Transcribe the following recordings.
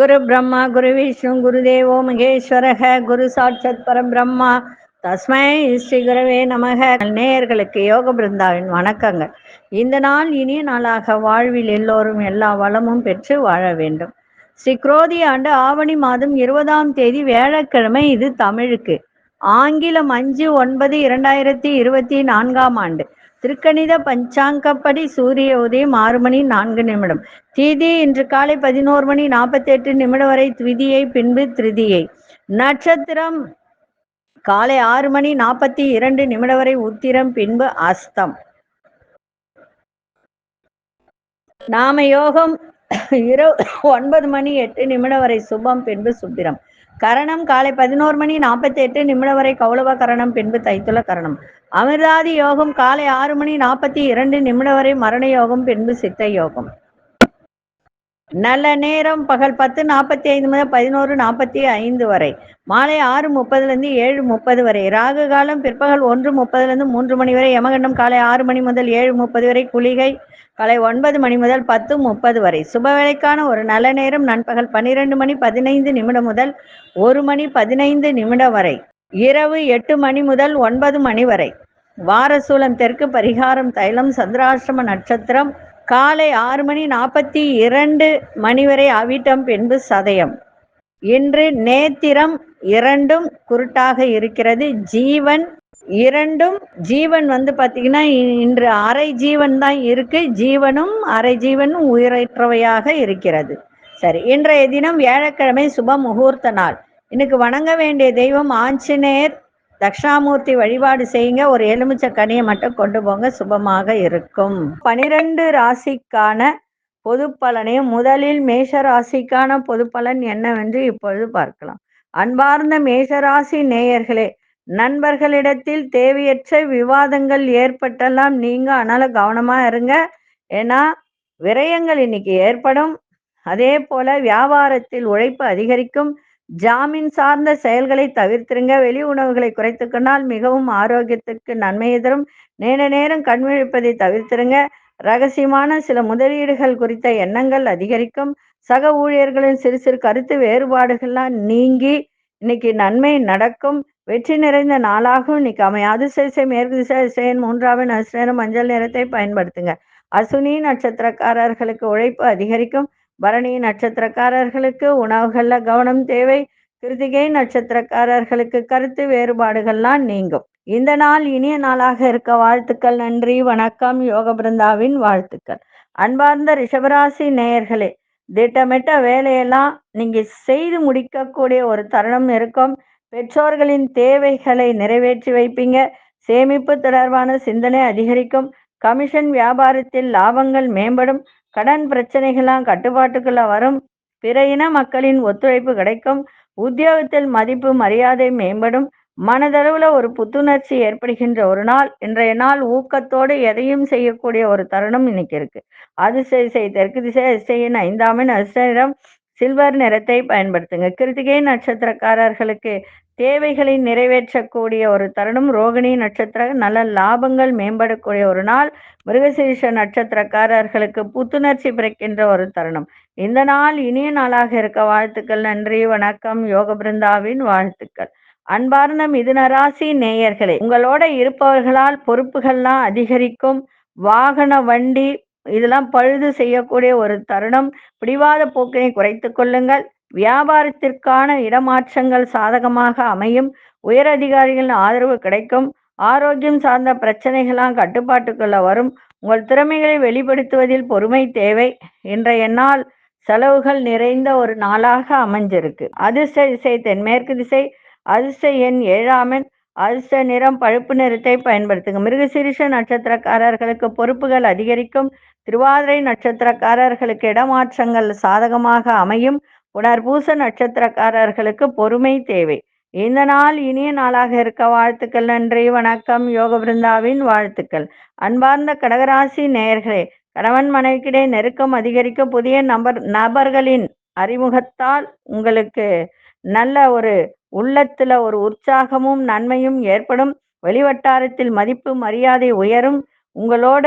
குரு பிரம்மா குரு விஷ்ணு குருதேவோ மகேஸ்வரக குரு சாட்சத் பரபிரம்மா தஸ்மை ஸ்ரீ குருவே நமக. நேயர்களுக்கு யோக பிருந்தாவின் வணக்கங்கள். இந்த நாள் இனிய நாளாக வாழ்வில் எல்லோரும் எல்லா வளமும் பெற்று வாழ வேண்டும். ஸ்ரீ குரோதி ஆண்டு ஆவணி மாதம் இருபதாம் தேதி வியாழக்கிழமை இது தமிழுக்கு. ஆங்கிலம் அஞ்சு ஒன்பது இரண்டாயிரத்தி இருபத்தி நான்காம் ஆண்டு. திருக்கணித பஞ்சாங்கப்படி சூரிய உதயம் ஆறு மணி நான்கு நிமிடம். தீதி இன்று காலை பதினோரு மணி நாற்பத்தி எட்டு நிமிடம் வரை த்விதியை பின்பு திருதியை. நட்சத்திரம் காலை ஆறு மணி நாற்பத்தி இரண்டு நிமிடம் வரை உத்திரம் பின்பு அஸ்தம். நாம யோகம் இரவு ஒன்பது மணி எட்டு நிமிடம் வரை சுபம் பின்பு சுப்பிரம் கரணம் காலை பதினோரு மணி நாற்பத்தி எட்டு நிமிடம் வரை கௌளவ கரணம் பின்பு தைத்துள்ள கரணம். அமிர்தாதி யோகம் காலை ஆறு மணி நாற்பத்தி இரண்டு நிமிடம் வரை மரண யோகம் பின்பு சித்த யோகம். நல்ல நேரம் பகல் பத்து நாற்பத்தி ஐந்து முதல் பதினோரு நாற்பத்தி ஐந்து வரை. மாலை ஆறு முப்பதுலேருந்து ஏழு முப்பது வரை. ராகு காலம் பிற்பகல் ஒன்று முப்பதுலேருந்து மூன்று மணி வரை. யமகண்டம் காலை ஆறு மணி முதல் ஏழு முப்பது வரை. குளிகை காலை ஒன்பது மணி முதல் பத்து முப்பது வரை. சுபவேளைக்கான ஒரு நல்ல நேரம் நண்பகல் பன்னிரெண்டு மணி பதினைந்து நிமிடம் முதல் ஒரு மணி பதினைந்து நிமிடம் வரை. இரவு எட்டு மணி முதல் ஒன்பது மணி வரை. வாரசூலம் தெற்கு பரிகாரம் தைலம் சந்திராசிரம நட்சத்திரம். காலை ஆறு மணி நாற்பத்தி இரண்டு மணி வரை அவிட்டம் பின்பு சதயம். இன்று நேத்திரம் இரண்டும் குருட்டாக இருக்கிறது. ஜீவன் இரண்டும் ஜீவன் வந்து பாத்தீங்கன்னா இ- இன்று அரை ஜீவன் தான் இருக்கு. ஜீவனும் அரை ஜீவனும் உயிரற்றவையாக இருக்கிறது. சரி இன்றைய தினம் வியாழக்கிழமை சுப முகூர்த்த நாள். இன்னைக்கு வணங்க வேண்டிய தெய்வம் ஆஞ்சநேயர். தக்ஷாமூர்த்தி வழிபாடு செய்யுங்க. ஒரு எலுமிச்சை கனியை மட்டும் கொண்டு போங்க. சுபமாக இருக்கும். பனிரெண்டு ராசிக்கான பொது பலனையும் முதலில் மேஷ ராசிக்கான பொது பலன் என்னவென்று இப்பொழுது பார்க்கலாம். அன்பார்ந்த மேஷராசி நேயர்களே நண்பர்களிடத்தில் தேவையற்ற விவாதங்கள் ஏற்பட்டெல்லாம் நீங்க அதனால கவனமா இருங்க. ஏன்னா விரயங்கள் இன்னைக்கு ஏற்படும். அதே போல வியாபாரத்தில் உழைப்பு அதிகரிக்கும். ஜாமீன் சார்ந்த செயல்களை தவிர்த்திருங்க. வெளி உணவுகளை குறைத்துக்கொண்டால் மிகவும் ஆரோக்கியத்துக்கு நன்மை தரும் நேர நேரம் கண்விழிப்பதை தவிர்த்திருங்க. ரகசியமான சில முதலீடுகள் குறித்த எண்ணங்கள் அதிகரிக்கும். சக ஊழியர்களின் சிறு சிறு கருத்து வேறுபாடுகள்லாம் நீங்கி இன்னைக்கு நன்மை நடக்கும். வெற்றி நிறைந்த நாளாகவும் இன்னைக்கு அமையும். அதிசய மேற்கு திசை அதிசயன் மூன்றாவின் அசிரம் மஞ்சள் நிறத்தை பயன்படுத்துங்க. அசுனி நட்சத்திரக்காரர்களுக்கு உழைப்பு அதிகரிக்கும். பரணி நட்சத்திரக்காரர்களுக்கு உணவுகள்ல கவனம் தேவை. கிருத்திகை நட்சத்திரக்காரர்களுக்கு கருத்து வேறுபாடுகள்லாம் நீங்கும். இந்த நாள் இனிய நாளாக இருக்க வாழ்த்துக்கள் நன்றி வணக்கம் யோக பிருந்தாவின் வாழ்த்துக்கள். அன்பார்ந்த ரிஷபராசி நேயர்களே திட்டமிட்ட வேலையெல்லாம் நீங்க செய்து முடிக்கக்கூடிய ஒரு தருணம் இருக்கும். பெற்றோர்களின் தேவைகளை நிறைவேற்றி வைப்பீங்க. சேமிப்பு தொடர்பான சிந்தனை அதிகரிக்கும். கமிஷன் வியாபாரத்தில் லாபங்கள் மேம்படும். கடன் பிரச்சனைகளாம் கட்டுப்பாட்டுக்குள்ள வரும். பிற இன மக்களின் ஒத்துழைப்பு கிடைக்கும். உத்தியோகத்தில் மதிப்பு மரியாதை மேம்படும். மனதளவுல ஒரு புத்துணர்ச்சி ஏற்படுகின்ற ஒரு நாள். இன்றைய நாள் ஊக்கத்தோடு எதையும் செய்யக்கூடிய ஒரு தருணம் இன்னைக்கு இருக்கு. அதிசய செய் தெற்கு திசை அதிசயின் ஐந்தாமின் அதிசயம் சில்வர் நிறத்தை பயன்படுத்துங்க. கிருத்திகை நட்சத்திரக்காரர்களுக்கு தேவைகளை நிறைவேற்றக்கூடிய ஒரு தருணம். ரோகிணி நட்சத்திர நல்ல லாபங்கள் மேம்படக்கூடிய ஒரு நாள். மிருகசீரிஷ நட்சத்திரக்காரர்களுக்கு புத்துணர்ச்சி பிறக்கின்ற ஒரு தருணம். இந்த நாள் இனிய நாளாக இருக்க வாழ்த்துக்கள். நன்றி வணக்கம். யோக பிருந்தாவின் வாழ்த்துக்கள். அன்பார்ந்த மிதுனராசி நேயர்களே உங்களோட இருப்பவர்களால் பொறுப்புகள்லாம் அதிகரிக்கும். வாகன வண்டி இதெல்லாம் பழுது செய்யக்கூடிய ஒரு தருணம். பிடிவாத போக்கினை குறைத்து கொள்ளுங்கள். வியாபாரத்திற்கான இடமாற்றங்கள் சாதகமாக அமையும். உயரதிகாரிகளின் ஆதரவு கிடைக்கும். ஆரோக்கியம் சார்ந்த பிரச்சனைகளாம் கட்டுப்பாட்டுக்குள்ள வரும். உங்கள் திறமைகளை வெளிப்படுத்துவதில் பொறுமை தேவை. இன்றைய நாள் செலவுகள் நிறைந்த ஒரு நாளாக அமைஞ்சிருக்கு. அதிர்ஷ்ட திசை தென்மேற்கு திசை. அதிர்ஷ்ட எண் ஏழாமன் அதிர்ஷ்ட நிறம் பழுப்பு நிறத்தை பயன்படுத்துங்க. மிருகசீரிஷ நட்சத்திரக்காரர்களுக்கு பொறுப்புகள் அதிகரிக்கும். திருவாதிரை நட்சத்திரக்காரர்களுக்கு இடமாற்றங்கள் சாதகமாக அமையும். புனர்பூச நட்சத்திரக்காரர்களுக்கு பொறுமை தேவை. இந்த நாள் இனிய நாளாக இருக்க வாழ்த்துக்கள் நன்றி வணக்கம். யோக பிருந்தாவின் வாழ்த்துக்கள். அன்பார்ந்த கடகராசி நேயர்களே கணவன் மனைவிக்கிடையே நெருக்கம் அதிகரிக்க புதிய நபர் நபர்களின் அறிமுகத்தால் உங்களுக்கு நல்ல ஒரு உள்ளத்துல ஒரு உற்சாகமும் நன்மையும் ஏற்படும். வெளிவட்டாரத்தில் மதிப்பு மரியாதை உயரும். உங்களோட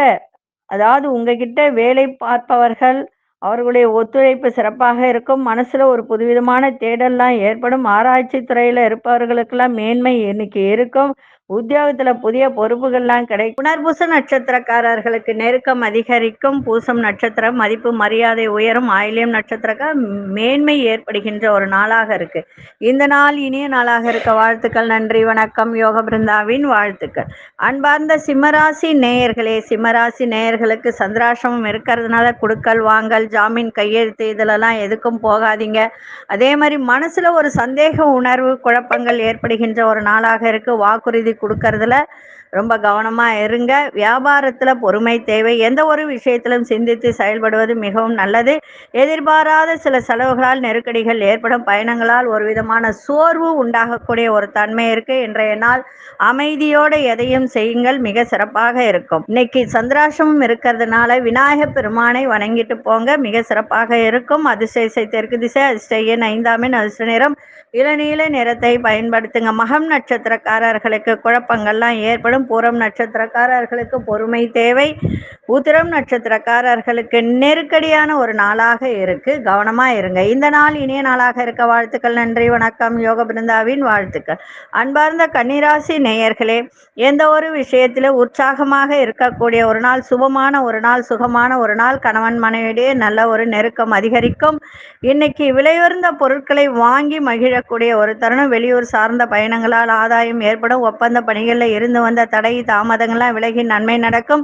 அதாவது உங்ககிட்ட வேலை பார்ப்பவர்கள் அவர்களுடைய ஒத்துழைப்பு சிறப்பாக இருக்கும். மனசுல ஒரு புதுவிதமான தேடல்லாம் ஏற்படும். ஆராய்ச்சி துறையில இருப்பவர்களுக்கெல்லாம் மேன்மை இன்னைக்கு இருக்கும். உத்தியோகத்துல புதிய பொறுப்புகள்லாம் கிடைக்கும் புனர்பூச நட்சத்திரக்காரர்களுக்கு நெருக்கம் அதிகரிக்கும். பூசம் நட்சத்திரம் மதிப்பு மரியாதை உயரும். ஆயிலியம் நட்சத்திரக்க மேன்மை ஏற்படுகின்ற ஒரு நாளாக இருக்கு. இந்த நாள் இனிய நாளாக இருக்க. வாழ்த்துக்கள் நன்றி வணக்கம். யோக பிருந்தாவின் வாழ்த்துக்கள். அன்பார்ந்த சிம்மராசி நேயர்களே சிம்மராசி நேயர்களுக்கு சந்திராசிரமம் இருக்கிறதுனால குடுக்கல் வாங்கல் ஜாமீன் கையெழுத்து இதிலெல்லாம் எதுக்கும் போகாதீங்க. அதே மாதிரி மனசுல ஒரு சந்தேக உணர்வு குழப்பங்கள் ஏற்படுகின்ற ஒரு நாளாக இருக்கு. வாக்குறுதி கொடுக்கறதுல ரொம்ப கவனமா இருங்க. வியாபாரத்துல பொறுமை தேவை. எந்த ஒரு விஷயத்திலும் சிந்தித்து செயல்படுவது மிகவும் நல்லது. எதிர்பாராத சில செலவுகளால் நெருக்கடிகள் ஏற்படும். பயணங்களால் ஒரு விதமான சோர்வு உண்டாகக்கூடிய ஒரு தன்மை இருக்கு. இன்றைய நாள் அமைதியோடு எதையும் செய்யுங்கள். மிக சிறப்பாக இருக்கும். இன்னைக்கு சந்திராசமும் இருக்கிறதுனால விநாயக பெருமானை வணங்கிட்டு போங்க. மிக சிறப்பாக இருக்கும். அதிசயசை தெற்கு திசை அதிசயன் ஐந்தாமின் அதிர்ஷ்ட நிறம். இளநீல நிறத்தை பயன்படுத்துங்க. மகம் நட்சத்திரக்காரர்களுக்கு குழப்பங்கள்லாம் ஏற்படும். பூரம் நட்சத்திரக்காரர்களுக்கு பொறுமை தேவை. உத்திரம் நட்சத்திரக்காரர்களுக்கு நெருக்கடியான ஒரு நாளாக இருக்கு. கவனமா இருங்க. இந்த நாள் இனிய நாளாக இருக்க வாழ்த்துக்கள். நன்றி வணக்கம். யோக பிருந்தாவின் வாழ்த்துக்கள். அன்பார்ந்த கன்னிராசி நேயர்களே எந்த ஒரு விஷயத்தில உற்சாகமாக இருக்கக்கூடிய ஒரு நாள் சுபமான ஒரு நாள் சுகமான ஒரு நாள் கணவன் மனைவியிடையே நல்ல ஒரு நெருக்கம் அதிகரிக்கும். இன்னைக்கு விலையுயர்ந்த பொருட்களை வாங்கி மகிழக்கூடிய ஒரு தருணம். வெளியூர் சார்ந்த பயணங்களால் ஆதாயம் ஏற்படும். ஒப்பந்த பணிகளில் இருந்து வந்த தடை தாமதங்கள்லாம் விலகி நன்மை நடக்கும்.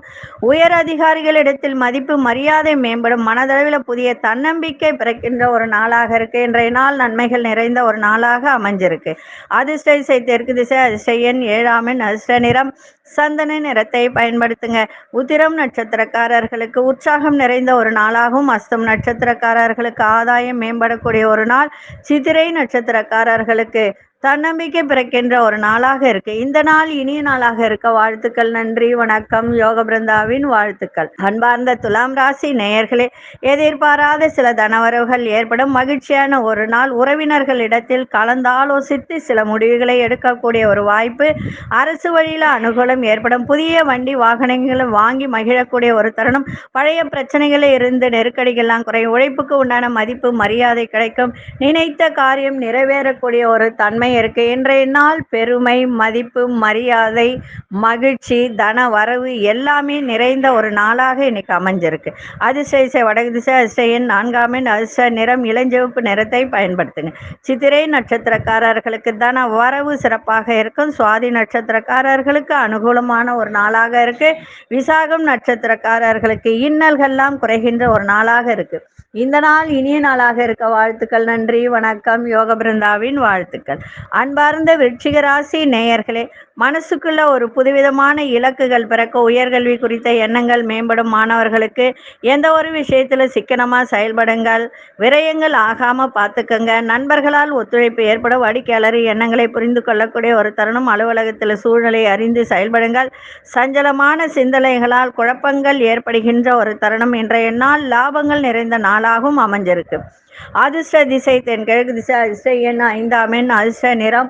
உயர் அதிகாரிகளிடத்தில் மதிப்பு மரியாதை மேம்படும். மனதளவில் புதிய தன்னம்பிக்கை பிறக்கின்ற ஒரு நாளாக இருக்கு. இன்றைய நாள் நன்மைகள் நிறைந்த ஒரு நாளாக அமைஞ்சிருக்கு. அதிர்ஷ்ட இசை தெற்கு திசை அதிர்ஷ்ட எண் ஏழாமின் அதிர்ஷ்ட நிறம். சந்தன நிறத்தை பயன்படுத்துங்க. உத்திரம் நட்சத்திரக்காரர்களுக்கு உற்சாகம் நிறைந்த ஒரு நாளாகவும் அஸ்தம் நட்சத்திரக்காரர்களுக்கு ஆதாயம் மேம்படக்கூடிய ஒரு நாள். சித்திரை நட்சத்திரக்காரர்களுக்கு தன்னம்பிக்கை பிறக்கின்ற ஒரு நாளாக இருக்கு. இந்த நாள் இனிய நாளாக இருக்க. வாழ்த்துக்கள் நன்றி வணக்கம். யோக பிருந்தாவின் வாழ்த்துக்கள். அன்பார்ந்த துலாம் ராசி நேயர்களே எதிர்பாராத சில தனவரவுகள் ஏற்படும். மகிழ்ச்சியான ஒரு நாள். உறவினர்களிடத்தில் கலந்தாலோசித்து சில முடிவுகளை எடுக்கக்கூடிய ஒரு வாய்ப்பு. அரசு வழியில அனுகூலம் ஏற்படும். புதிய வண்டி வாகனங்களை வாங்கி மகிழக்கூடிய ஒரு தருணம். பழைய பிரச்சனைகளில் இருந்து நெருக்கடிகள்லாம் குறையும். உழைப்புக்கு உண்டான மதிப்பு மரியாதை கிடைக்கும். நினைத்த காரியம் நிறைவேறக்கூடிய ஒரு தன்மை இருக்கு. இன்றைய நாள் பெருமை மதிப்பு மரியாதை மகிழ்ச்சி தன வரவு எல்லாமே நிறைந்த ஒரு நாளாக இன்னைக்கு அமைஞ்சிருக்கு. அதிசய வடகு திசை அதிசயன் நான்காம் எண் நிறம் இளஞ்சிவப்பு நிறத்தை பயன்படுத்துங்க. சித்திரை நட்சத்திரக்காரர்களுக்கு தன வரவு சிறப்பாக இருக்கும். சுவாதி நட்சத்திரக்காரர்களுக்கு அனுகூலமான ஒரு நாளாக இருக்கு. விசாகம் நட்சத்திரக்காரர்களுக்கு இன்னல்கள்லாம் குறைகின்ற ஒரு நாளாக இருக்கு. இந்த நாள் இனிய நாளாக இருக்க. வாழ்த்துக்கள் நன்றி வணக்கம். யோக பிருந்தாவின் வாழ்த்துக்கள். அன்பார்ந்த விருச்சிக ராசி நேயர்களே மனசுக்குள்ள ஒரு புதுவிதமான இலக்குகள் பிறக்க உயர்கல்வி குறித்த எண்ணங்கள் மேம்படும் மாணவர்களுக்கு எந்த ஒரு விஷயத்துல சிக்கனமா செயல்படுங்கள் விரயங்கள் ஆகாம பார்த்துக்கங்க நண்பர்களால் ஒத்துழைப்பு ஏற்படும் வாடிக்கையாளர் எண்ணங்களை புரிந்து கொள்ளக்கூடிய ஒரு தருணம் அலுவலகத்தில் சூழ்நிலை அறிந்து செயல்படுங்கள். சஞ்சலமான சிந்தனைகளால் குழப்பங்கள் ஏற்படுகின்ற ஒரு தருணம் இன்றைய நாள் லாபங்கள் நிறைந்த நாளாகவும் அமைஞ்சிருக்கு. அதிர்ஷ்ட திசை தென்கிழக்கு திசை அதிர்ஷ்ட எண் ஐந்தாம் எண் அதிர்ஷ்ட நிறம்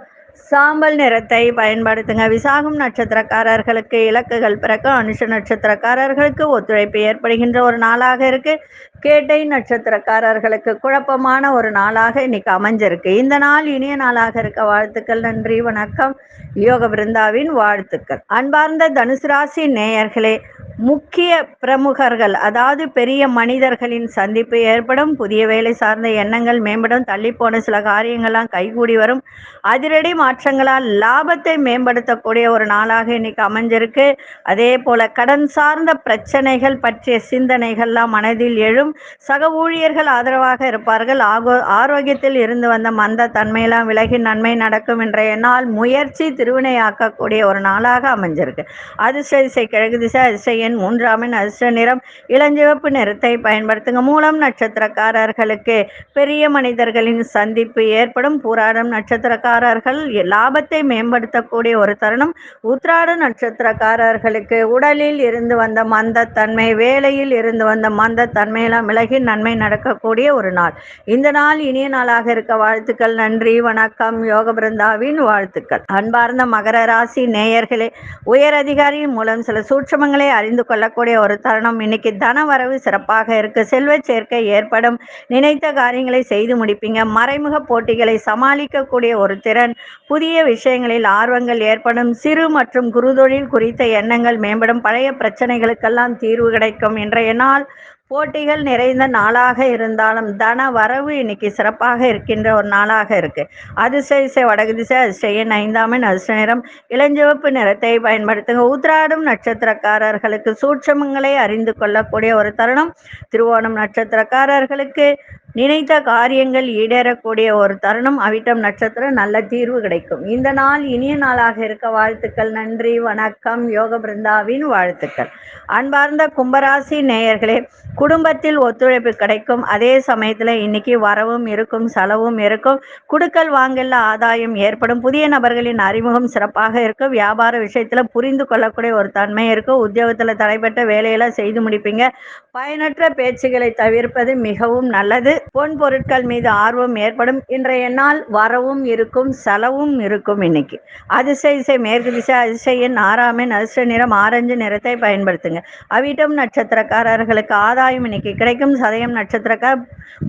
சாம்பல் நிறத்தை பயன்படுத்துங்க. விசாகம் நட்சத்திரக்காரர்களுக்கு இலக்குகள் பிறக்கும் அனுஷ நட்சத்திரக்காரர்களுக்கு ஒத்துழைப்பு ஏற்படுகின்ற ஒரு நாளாக இருக்கு. கேட்டை நட்சத்திரக்காரர்களுக்கு குழப்பமான ஒரு நாளாக இன்னைக்கு அமைஞ்சிருக்கு. இந்த நாள் இனிய நாளாக இருக்க வாழ்த்துக்கள் நன்றி வணக்கம். யோக பிருந்தாவின் வாழ்த்துக்கள். அன்பார்ந்த தனுசு ராசி நேயர்களே முக்கிய பிரமுகர்கள் அதாவது பெரிய மனிதர்களின் சந்திப்பு ஏற்படும். புதிய வேலை சார்ந்த எண்ணங்கள் மேம்படும். தள்ளிப்போன சில காரியங்கள்லாம் கைகூடி வரும். அதிரடி மாற்றங்களால் லாபத்தை மேம்படுத்தக்கூடிய ஒரு நாளாக இன்னைக்கு அமைஞ்சிருக்கு. அதே போல கடன் சார்ந்த பிரச்சனைகள் பற்றிய சிந்தனைகள்லாம் மனதில் எழும். சக ஊழியர்கள் ஆதரவாக இருப்பார்கள். ஆகோ ஆரோக்கியத்தில் இருந்து வந்த மந்த தன்மையெல்லாம் விலகி நன்மை நடக்கும் என்ற நாள் முயற்சி திருவினையாக்கக்கூடிய ஒரு நாளாக அமைஞ்சிருக்கு. அதிர்ஷ்ட திசை கிழக்கு திசை அதிர்ஷ்ட எண் மூன்றாம் எண் அதிர்ஷ்ட நிறம். இளஞ்சிவப்பு நிறத்தை பயன்படுத்துங்க. மூலம் நட்சத்திரக்காரர்களுக்கு பெரிய மனிதர்களின் சந்திப்பு ஏற்படும். பூராடம் நட்சத்திரக்காரர்கள் லாபத்தை மேம்படுத்தக்கூடிய ஒரு தருணம். உத்ராட நட்சத்திரக்காரர்களுக்கு உடலில் இருந்து வந்த மந்தத்தன்மை வேலையில் இருந்து வந்த மந்தத்தன்மையெல்லாம் மிளகின் நன்மை நடக்கக்கூடிய ஒரு நாள். இந்த நாள் இனிய நாளாக இருக்க வாழ்த்துக்கள். நன்றி வணக்கம் யோக பிருந்தாவின் வாழ்த்துக்கள். அன்பார்ந்த மகர ராசி நேயர்களே உயர் அதிகாரியின் மூலம் சில சூட்சமங்களை அறிந்து அறிந்து கொள்ளக்கூடிய ஒரு தருணம். இன்னைக்கு தன வரவு சிறப்பாக இருக்கு. செல்வ சேர்க்கை ஏற்படும். நினைத்த காரியங்களை செய்து முடிப்பீங்க. மறைமுக போட்டிகளை சமாளிக்கக்கூடிய ஒரு திறன். புதிய விஷயங்களில் ஆர்வங்கள் ஏற்படும். சிறு மற்றும் குறுதொழில் குறித்த எண்ணங்கள் மேம்படும். பழைய பிரச்சனைகளுக்கெல்லாம் தீர்வு கிடைக்கும். இன்றைய நாள் போட்டிகள் நிறைந்த நாளாக இருந்தாலும் தன வரவு இன்னைக்கு சிறப்பாக இருக்கின்ற ஒரு நாளாக இருக்கு. அதிசய வடகு திசை அதிசயன் ஐந்தாமன் அதிர்ஷ்ட நிறம். இளஞ்சிவப்பு நிறத்தை பயன்படுத்துங்க. உத்ராடும் நட்சத்திரக்காரர்களுக்கு சூட்சமங்களை அறிந்து கொள்ளக்கூடிய ஒரு தருணம். திருவோணம் நட்சத்திரக்காரர்களுக்கு நினைத்த காரியங்கள் ஈடேறக்கூடிய ஒரு தருணம். அவிட்டம் நட்சத்திரம் நல்ல தீர்வு கிடைக்கும். இந்த நாள் இனிய நாளாக இருக்க வாழ்த்துக்கள். நன்றி வணக்கம். யோக பிருந்தாவின் வாழ்த்துக்கள். அன்பார்ந்த கும்பராசி நேயர்களே குடும்பத்தில் ஒத்துழைப்பு கிடைக்கும். அதே சமயத்தில் இன்னைக்கு வரவும் இருக்கும் செலவும் இருக்கும். குடுக்கல் வாங்கல ஆதாயம் ஏற்படும். புதிய நபர்களின் அறிமுகம் சிறப்பாக இருக்கும். வியாபார விஷயத்தில் புரிந்து கொள்ளக்கூடிய ஒரு தன்மை இருக்கும். உத்தியோகத்தில் தடைபட்ட வேலையெல்லாம் செய்து முடிப்பீங்க. பயனற்ற பேச்சுகளை தவிர்ப்பது மிகவும் நல்லது. பொன் பொருட்கள் மீது ஆர்வம் ஏற்படும். இன்றைய நாள் வரவும் இருக்கும் செலவும் இருக்கும் இன்னைக்கு. அதிசய இசை மேற்கு திசை அதிசயன் ஆறாமின் அதிர்ஷ்ட நிறம் ஆரஞ்சு நிறத்தை பயன்படுத்துங்க. அவிட்டம் நட்சத்திரக்காரர்களுக்கு ஆதாயம் இன்னைக்கு கிடைக்கும். சதயம் நட்சத்திரக்கார்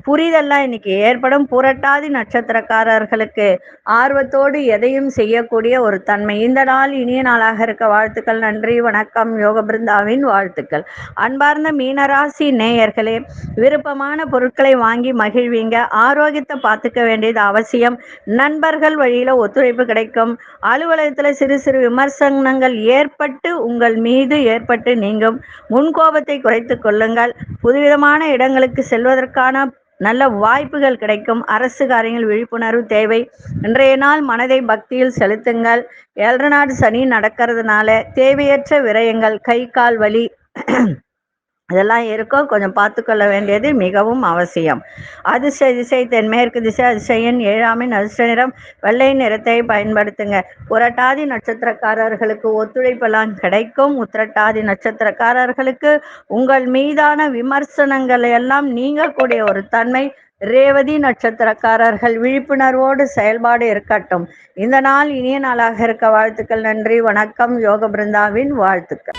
புரிதெல்லாம் இன்னைக்கு ஏற்படும். புரட்டாதி நட்சத்திரக்காரர்களுக்கு ஆர்வத்தோடு எதையும் செய்யக்கூடிய ஒரு தன்மை. இந்த நாள் இனிய நாளாக இருக்க வாழ்த்துக்கள் நன்றி வணக்கம். யோக பிருந்தாவின் வாழ்த்துக்கள். அன்பார்ந்த மீனராசி நேயர்களே விருப்பமான பொருட்களை வாங்கி வாங்கி மகிழ்வீங்க. ஆரோக்கியத்தை பார்த்துக்க வேண்டியது அவசியம். நண்பர்கள் வழியில ஒத்துழைப்பு கிடைக்கும். அலுவலகத்தில் சிறு சிறு விமர்சனங்கள் ஏற்பட்டு உங்கள் மீது ஏற்பட்டு நீங்கும். முன்கோபத்தை குறைத்து கொள்ளுங்கள். புதுவிதமான இடங்களுக்கு செல்வதற்கான நல்ல வாய்ப்புகள் கிடைக்கும். அரசு காரியங்கள் விழிப்புணர்வு தேவை. இன்றைய நாள் மனதை பக்தியில் செலுத்துங்கள். ஏழரை நாடு சனி நடக்கிறதுனால தேவையற்ற விரயங்கள் கை கால் வலி இதெல்லாம் இருக்கும். கொஞ்சம் பார்த்துக்கொள்ள வேண்டியது மிகவும் அவசியம். அதிர்ஷ்ட திசை தென்மேற்கு திசை அதிசயன் ஏழாமின் அதிர்ஷ்ட நிறம். வெள்ளை நிறத்தை பயன்படுத்துங்க. புரட்டாதி நட்சத்திரக்காரர்களுக்கு ஒத்துழைப்பெல்லாம் கிடைக்கும். உத்திரட்டாதி நட்சத்திரக்காரர்களுக்கு உங்கள் மீதான விமர்சனங்களை எல்லாம் நீங்கக்கூடிய ஒரு தன்மை ரேவதி நட்சத்திரக்காரர்கள் விழிப்புணர்வோடு செயல்பாடு இருக்கட்டும். இந்த நாள் இனிய நாளாக இருக்க. வாழ்த்துக்கள் நன்றி வணக்கம். யோக பிருந்தாவின் வாழ்த்துக்கள்.